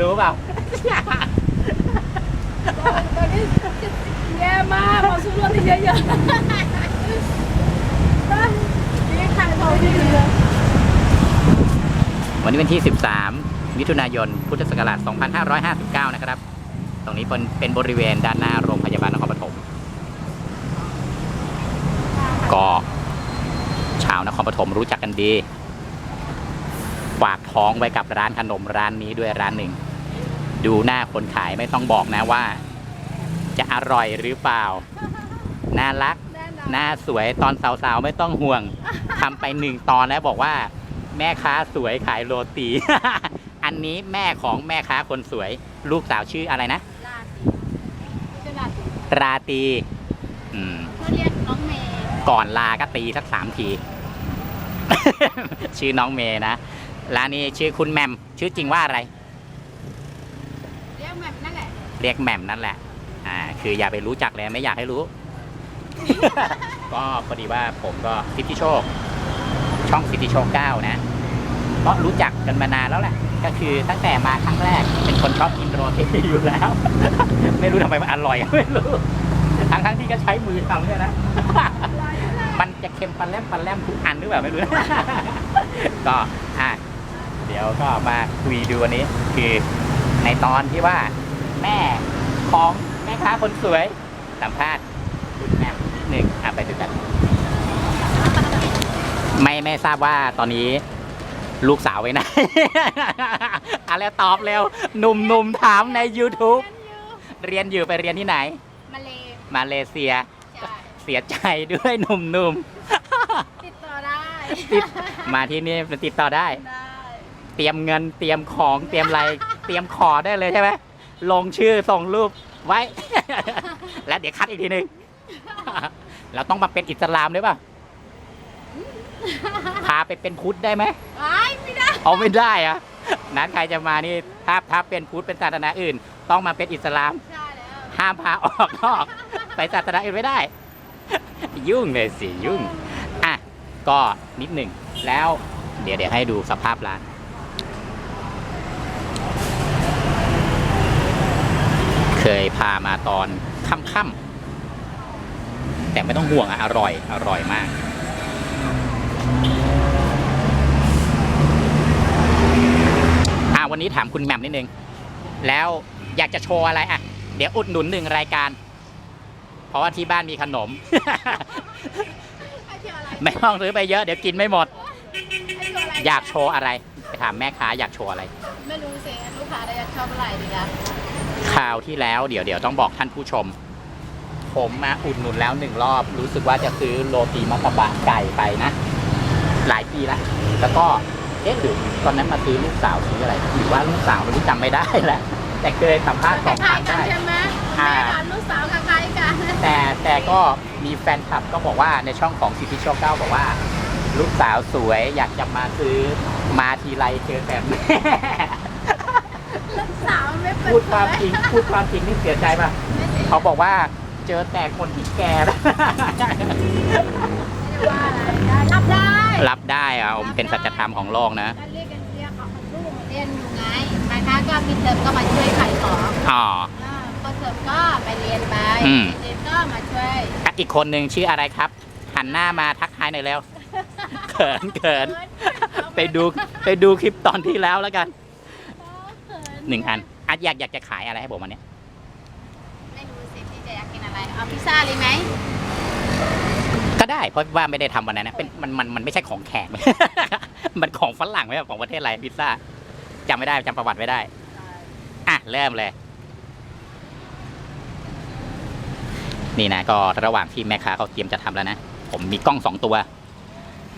รู้เปล่าตอนนี้แย่มากขอสู้รวมที่เยอะๆนี่ขายทองที่ดีเลยวันนี้เป็นที่ 13 มิถุนายน พุทธศักราช 2559 นะครับ ตรงนี้เป็นเป็นบริเวณด้านหน้าโรงพยาบาลนครปฐม ก็ชาวนครปฐมรู้จักกันดี ฝากท้องไว้กับร้านขนมร้านนี้ด้วยร้านหนึ่ง ดูหน้าคนขายไม่ต้องบอกนะว่า จะอร่อยหรือเปล่า น่ารักแน่นอนหน้าสวยตอนสาวๆไม่ต้องห่วงทำไปหนึ่งตอนแล้วบอกว่า แม่ค้าสวยขายโรตี อันนี้แม่ของแม่ค้าคนสวย ลูกสาวชื่ออะไรนะลาตีชื่อลาตีราตรีอืมเขาเรียกน้องเมย์ก่อนลาก็ตีสักสามที ชื่อน้องเมย์นะ ร้านนี้ชื่อคุณแหมมชื่อจริงว่าอะไร เรียกแบบนั่นแหละเรียกแหม่มนั่นแหละ อ่า คืออย่าไปรู้จักเลยไม่อยากให้รู้ ก็พอดีว่าผมก็สิทธิโชค ช่องสิทธิโชคเก้านะก็รู้จักกันมานานแล้วแหละ ก็คือตั้งแต่มาครั้งแรก เป็นคนชอบกินโรตีอยู่แล้ว ไม่รู้ทำไมมันอร่อยไม่รู้ ทั้งทั้งๆที่ก็ใช้มือทำเนี่ยนะ มันจะเค็มปันแลมปันแลมทุกอันหรือเปล่าไม่รู้ก็อะ เดี๋ยวก็มาคุยดูวันนี้ คือในตอนที่ว่าแม่ของแม่ค้าคนสวยสัมภาษณ์คุณแม่นิดหนึ่งอะไปดูกัน ไม่ไม่ทราบว่าตอนนี้ลูกสาวไว้ไหน อะไรตอบเร็วหนุ่มๆถามใน YouTube เรียนอยู่ไปเรียนที่ไหน มาเลมาเลเซีย ใช่เสียใจด้วยหนุ่มติดต่อได้ ๆติดมาที่นี่ติดต่อได้ ได้ เตรียมเงินเตรียมของเตรียมอะไรเตรียมขอได้เลยใช่ไหมลงชื่อส่งรูปไว้ แล้วเดี๋ยวคัดอีกทีหนึ่งเราต้องมาเป็นอิสลามด้วยป่ะพาไปเป็นพุทธได้ไหมไอ้ายไม่ได้เอาไม่ได้อะนั้นใครจะมานี่ถ้าถ้าเป็นพุทธเป็นศาสนาอื่น ต้องมาเป็นอิสลาม ใช่แล้วห้ามพาออกนอกไปศาสนาอื่นไม่ได้ ยุ่งเลยสิยุ่ง อะ ก็นิดหนึ่งแล้วเดี๋ยวเดี๋ยวให้ดูสภาพร้าน เคยพามาตอนค่ำๆแต่ไม่ต้องห่วงอะอร่อย อร่อยมาก อะวันนี้ถามคุณแหม่มนิดนึง แล้วอยากจะโชว์อะไรอะ เดี๋ยวอุดหนุนหนึ่งรายการ เพราะว่าที่บ้านมีขนม ไม่ต้องซื้อไปเยอะเดี๋ยวกินไม่หมด อยวอะไรอยากโชว์อะไร ไปถามแม่ค้าอยากโชว์อะไร ไม่รู้สิลูกค้าได้ชอบอะไรดีนะ คราวที่แล้วเดี๋ยวเดี๋ยวต้องบอกท่านผู้ชม ผมมาอุดหนุนแล้วหนึ่งรอบ รู้สึกว่าจะซื้อโรตีมัตตบะไก่ไปนะ หลายปีแล้วแล้วก็เอ๊ะหรือตอนนั้นมาซื้อลูกสาวซื้ออะไรหรือว่าลูกสาวไม่รู้จำไม่ได้แล้วแต่เคยสัมภาษณ์คสองคล้ารั้ยงๆกันได้ใช่ไหมอ่าแม่กับลูกสาวคล้ายๆกันแต่แต่ก็มีแฟนคลับก็บอกว่าในช่องของสิทธิโชคเก้าบอกว่า ลูกสาวสวยอยากจะมาซื้อมาทีไรเจอแต่แม่ลูกสาว ไม่เปิดพูดความจริงพูดความจริงนี่เสียใจป่ะไม่ได้เขาบอกว่าเจอแต่คนที่แก่แล้วว่าอะไรได้รับได้รับได้อะผมเป็นสัจธรรมของโลกนะก็เรียกกันเรียกของลูกเรียนอยู่ไงบางครั้งก็มีเทอมก็มาช่วยขายของอ๋ออ่าพอเทอมก็ไปเรียนไปอืมเรียนก็มาช่วยอะอีกคนหนึ่งชื่ออะไรครับ หันหน้ามาทักทายหน่อยเร็วเขินเขินไปดูไปดูคลิปตอนที่แล้วแล้วกัน หนึ่งอัน อะอยากอยากจะขายอะไรให้ผมอันเนี้ยไม่รู้สิพี่จะอยากกินอะไรเอาพิซซ่าเลยไหมก็ได้เพราะว่าไม่ได้ทำวันนั้นนะเป็นมันมันมันไม่ใช่ของแขก มันของฝรั่งไม่ใช่ของประเทศอะไรพิซซ่าจำไม่ได้จำประวัติไม่ได้อะเริ่มเลย นี่นะก็ระหว่างที่แม่ค้าเขาเตรียมจะทำแล้วนะผมมีกล้องสองตัว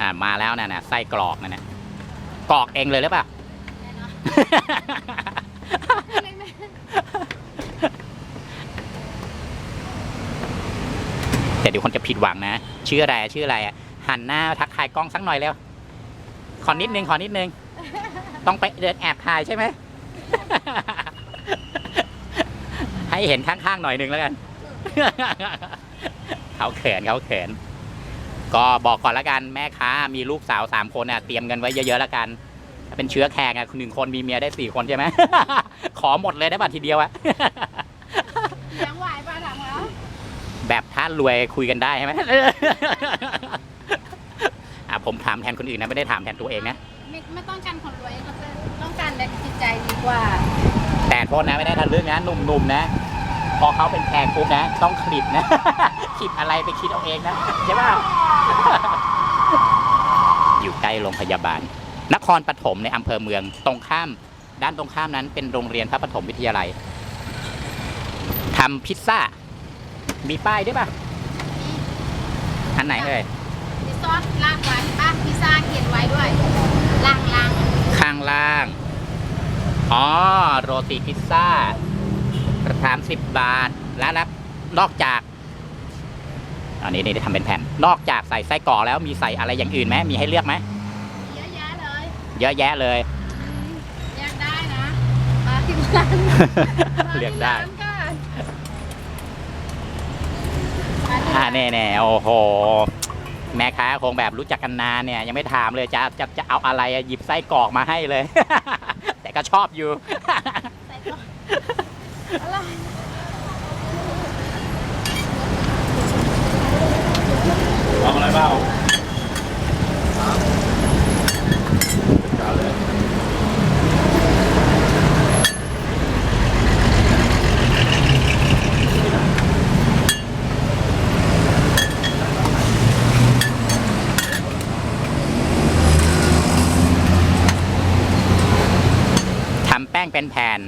อ่ามาแล้วนะนะไส้กรอกนั่นนะกรอกเองเลยหรือเปล่า แน่นอนไม่ไม่ แต่เดี๋ยวคนจะผิดหวังนะ ชื่ออะไรชื่ออะไรอะหันหน้าทักทายกล้องสักหน่อยเร็วขอนิดนึงขอนิดนึง ต้องไปเดินแอบถ่ายใช่ไหม ให้เห็นข้างๆหน่อยหนึงแล้วกัน เขาเขินเขาเขินก็บอกก่อนล้วกันแม่ค้ามีลูกสาวสามคนน่ะเตรียมเงินไว้เยอะๆแล้วกันเป็นเชื้อแขกอะหนึ่งคนมีเมียได้สี่คนใช่ไหมขอหมดเลยได้บัตรทีเดียวอะเลี้ยงไหวปะ แบบท่านรวยคุยกันได้ใช่ไหมอะผมถามแทนคนอื่นนะ ไม่ได้ถามแทนตัวเองนะ ไม่ไม่ต้องการคนรวยก็ต้องการแบบจิตใจดีกว่า แต่โทษนะไม่ได้ทันเรื่องนะหนุ่มๆนะ พอเขาเป็นแขกปุ๊บนะ ต้องคลิปนะ คลิปอะไรไปคิดเอาเองนะใช่ป่ะอยู่ใกล้โรงพยาบาล นครปฐมในอำเภอเมืองตรงข้าม ด้านตรงข้ามนั้นเป็นโรงเรียนพระปฐมวิทยาลัยทำพิซซ่า มีป้ายด้วยป่ะ อันไหนเอ่ยมีซอสราดไว้ป่ะพิซซ่าเขียนไว้ด้วยล่างล่างข้างล่าง อ๋อ โรตีพิซซ่าสามสิบบาท แล้วแล้วนอกจาก อันนี้นี่ได้ทำเป็นแผ่น นอกจากใส่ไส้กรอกแล้วมีใส่อะไรอย่างอื่นไหมมีให้เลือกไหม เยอะแยะเลยเยอะแยะเลย อืมเรียกได้นะมาที่ร้านเลือกได้ มาที่ร้านค่ะ อ่าแน่แน่ๆโอ้โห แม่ค้าคงแบบรู้จักกันนานเนี่ย ยังไม่ถามเลยจะจะจะเอาอะไรอะหยิบไส้กรอกมาให้เลย แต่ก็ชอบอยู่ใส่ก่อนอะไรเอาอะไรเปล่า ป้งเป็นแผ่น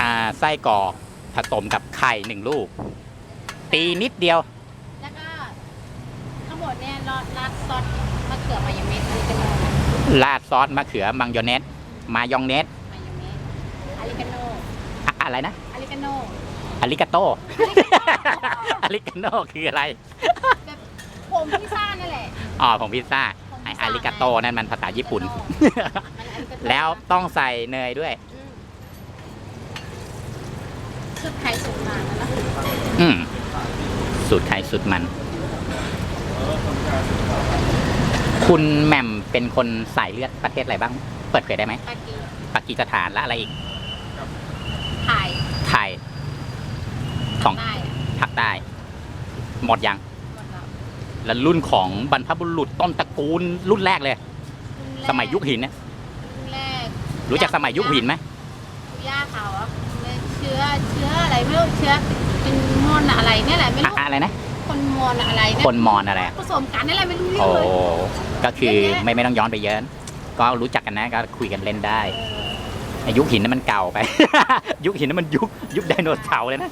อ่าไส้กรอกผสมกับไข่หนึ่งลูก ตีนิดเดียว แล้วก็ทั้งหมดเนี่ยรอดราดซอสมะเขือมายองเนสอาริกาโน่ราดซอสมะเขือมังยองเนสมายองเนสมายองเนสอาริกาโน่อะอะไรนะอาริกาโน่อาริกาโตอาริกาโนคืออะไรแบบผมพิซซ่านั่นแหละอ๋อของพิซซ่าผง ไอพิซซ่อาริกาโตนั่นมันภาษาญี่ปุ่นมันอาริกาโต้แล้วต้องใส่เนยด้วยอืมสุดไทยสุดมาแล้วนะอืมสูตรใครสูตรมัน คุณแหม่มเป็นคนสายเลือดประเทศอะไรบ้าง เปิดเผยได้ไหมปากีปากีสถานและอะไรอีก ไทยไทย ของได้อะภาคใต้หมดยังหมด แล้วแล้วรุ่นของบรรพบุรุษต้นตระกูลรุ่นแรกเลยรุ่นแรกสมัยยุคหินเนี่ยรุ่นแรกรู้จักสมัยยุคหินไหมย่าเขาอะเชื้อเชื้ออะไรไม่รู้เชื้อเป็นมอนอะไรเนี่ยแหละไม่อะรู้อะไรนะคนมอนอะไรเยคนมอญอะไรอะผสมกันนี่แหละไม่รู้เรื่อโอ้งเลยก็คือเยอะแยะไม่ไม่ต้องย้อนไปเยอะก็รู้จักกันนะก็คุยกันเล่นได้ไอ้ยุคหินนั้นมันเก่าไป ยุคหินนั้นมันยุคยุคไดโนเสาร์เลยนะ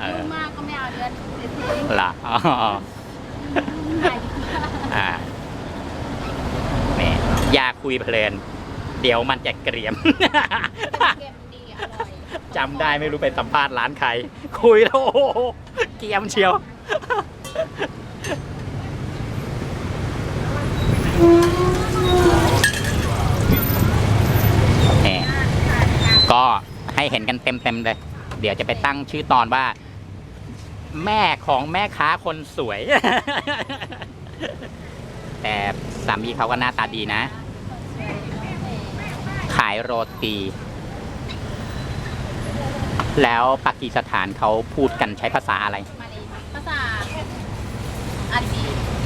เออยุ่งมากก็ไม่เอาเดือนเดื อนที่เหรออ๋อยุ่งใหญ่อ่านี่อย่าคุยเพลิน เดี๋ยวมันจะเกรียมเก็บดีอร่อยจำได้ไม่รู้ไปสัมภาษณ์ร้านใคร คุยแล้วโอ้โหเกรียมเชียวนี่ก็ให้เห็นกันเต็มๆเลย เดี๋ยวจะไปตั้งชื่อตอนว่า แม่ของแม่ค้าคนสวย แต่สามีเขาก็หน้าตาดีนะ ขายโรตี แล้วปากีสถานเขาพูดกันใช้ภาษาอะไรมาเลยภาษาอาหรี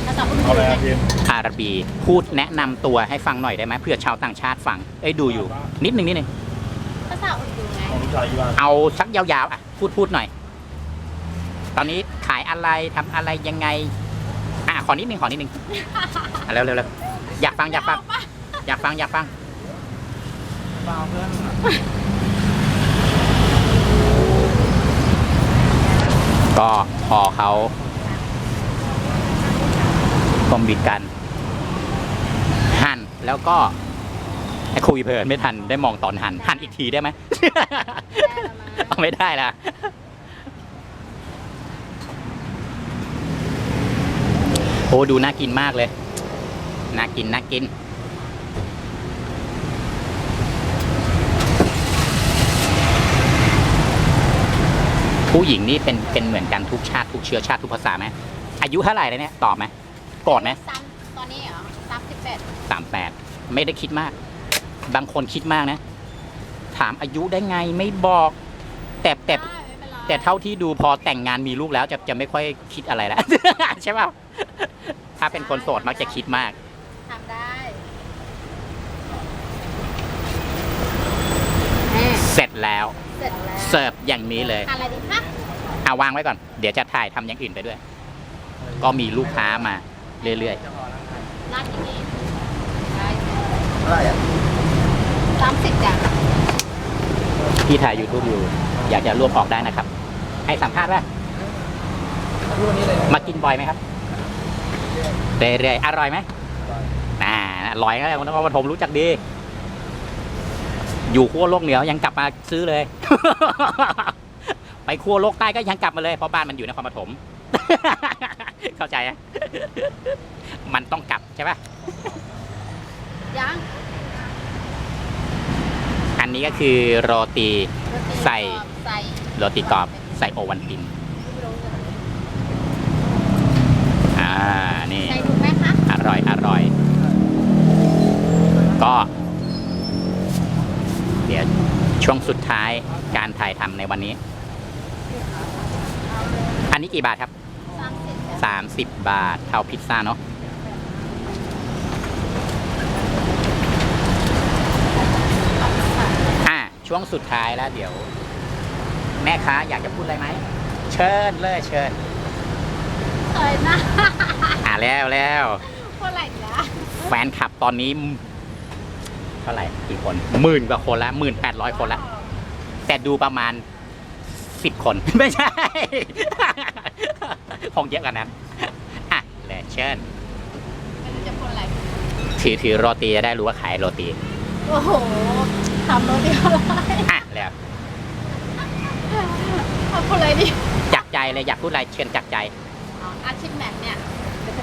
ภาษาอุนเอาอะไรอะดูพิมอาหรับีพูดแนะนำตัวให้ฟังหน่อยได้ไหมเพื่อชาวต่างชาติฟังเอ้ยดูอยู่ นิดนึงนิดนึงภาษาอุนดูไงของลูกชายกี่บาทเอาสักยาวๆอะพูดพูดหน่อย ตอนนี้ขายอะไรทำอะไรยังไง อะขอนิดนึงขอนิดนึงอะเร็วเร็วเร็วอยากฟังอยากฟัง อยากฟังอยากฟัง เปล่าเพื่อนก็พอเขาคอมบิดกัน หั่นแล้วก็ให้คุยเพลินไม่ทันได้มองตอนหั่นหั่นอีกทีได้ไหม เอาไม่ได้ละ โอ้ดูน่ากินมากเลย น่ากินน่ากิน ผู้หญิงนี่เป็นเป็นเหมือนกันทุกชาติทุกเชื้อชาติทุกภาษาไหมอายุเท่าไหร่แล้วเนี่ยตอบไหมกอดไหมสามตอนนี้เหรอสามสิบแปดสามแปดไม่ได้คิดมาก บางคนคิดมากนะ ถามอายุได้ไงไม่บอกแต่แต่ได้ไม่เป็นไรแต่เท่าที่ดูพอแต่งงานมีลูกแล้วจะจะไม่ค่อยคิดอะไรแล้ว ใช่ป่ะ ถ้าเป็นคนโสดมักจะคิดมาก ทำได้แม่เสร็จแล้ว เสร็จแล้วเสิร์ฟอย่างนี้เลยทานอะไรดีคะเอาวางไว้ก่อน เดี๋ยวจะถ่ายทำอย่างอื่นไปด้วย ก็มีลูกค้ามาเรื่อยร้านอย่างนี้ได้อะไรอะสามสิบจ้ะๆที่ถ่าย YouTube อยู่ อยากจะร่วมออกได้นะครับ ให้สัมภาษณ์ว่ารูปนี้เลยมากินบ่อยไหมครับ เรื่อยๆอร่อยไหมอ่าอร่อยก็คนนครปฐมรู้จักดี อยู่ขั้วโลกเหนือยังกลับมาซื้อเลย ไปขั้วโลกใต้ก็ยังกลับมาเลยเพราะบ้านมันอยู่นครปฐมเข้าใจไหมมันต้องกลับใช่ปะยังอันนี้ก็คือโรตีโรตีใส่กรอบใส่โรตีกรอบใส่โอวันตินอ่า นี่ใส่ถูกไหมคะอร่อยอร่อย ก็ เดี๋ยวช่วงสุดท้ายการถ่ายทำในวันนี้ อันนี้กี่บาทครับสามสิบจ้ะสามสิบบาท เท่าพิซซ่าเนาะอะช่วงสุดท้ายแล้วเดี๋ยว แม่ค้าอยากจะพูดอะไรไหม เชิญเลยเชิญเคยนะอะ แล้วแล้วเท่าไหร่ละแฟนคลับตอนนี้ เท่าไหร่กี่คนหมื่นกว่าคนละหมื่นแปดร้อยคนละแต่ดูประมาณสิบคน ไม่ใช่ คงเยอะกว่านั้นอะเลยเชิญไม่รู้จะพูดอะไรถือถือโรตีจะได้รู้ว่าขายโรตีโอ้โหทำโรตีอะไรอะแล้วทำพูดอะไรดิจากใจเลยอยากพูดอะไรเชิญจากใจอ๋ออาชีพแหม่มเนี่ยเป็นเฉ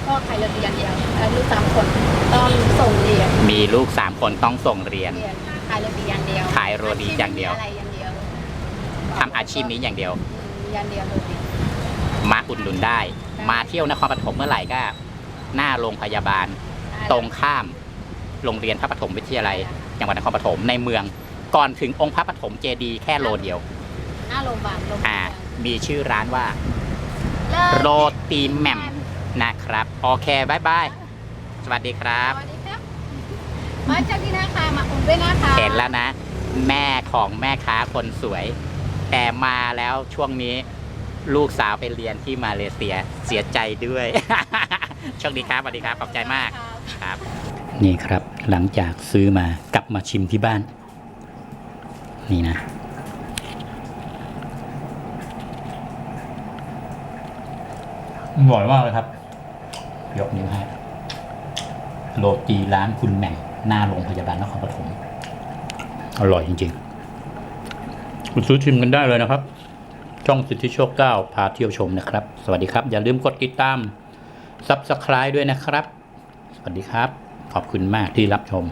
พาะใครโรตีอย่างเดียวแล้วลูกสามคนต้องส่งเรียนมีลูกสามคนต้องส่งเรียน เรียนขายโรตีอย่างเดียวขายโรตีอย่างเดียว อะไรอย่างเดียวทำอาชีพนี้อย่างเดียวอืมอย่างเดียวโรตีมาอุดหนุนได้ มาเที่ยวนครปฐมเมื่อไหร่ก็ หน้าโรงพยาบาล ตรงข้ามโรงเรียนพระปฐมวิทยาลัยจังหวัดนครปฐมในเมือง ก่อนถึงองค์พระปฐมเจดีย์แค่โลเดียว หน้าโรงพยาบาลโรงพยาอ่า บาลมีชื่อร้านว่า เลิศโรตีแหม่ม นะครับ โอเคบายบาย สวัสดีครับ สวัสดีครับ มาจากที่นาคามาอุ่นด้วยนะคะเห็นแล้วนะ แม่ของแม่ค้าคนสวย แต่มาแล้วช่วงนี้ลูกสาวไปเรียนที่มาเลเซียเสียใจด้วย โชคดีครับสวัสดีครับ ขอบใจมากครับ นี่ครับหลังจากซื้อมากลับมาชิมที่บ้าน นี่นะ อร่อยมากเลยครับ ยกนิ้วให้โรตีร้านคุณแหม่งหน้าโรงพยาบาลนครปฐมอร่อยจริงๆ คุณซื้อชิมกันได้เลยนะครับ ช่องสิทธิโชคเก้าพาเที่ยวชมนะครับ สวัสดีครับ อย่าลืมกดติดตามซับสไคร b e ด้วยนะครับ สวัสดีครับ ขอบคุณมากที่รับชม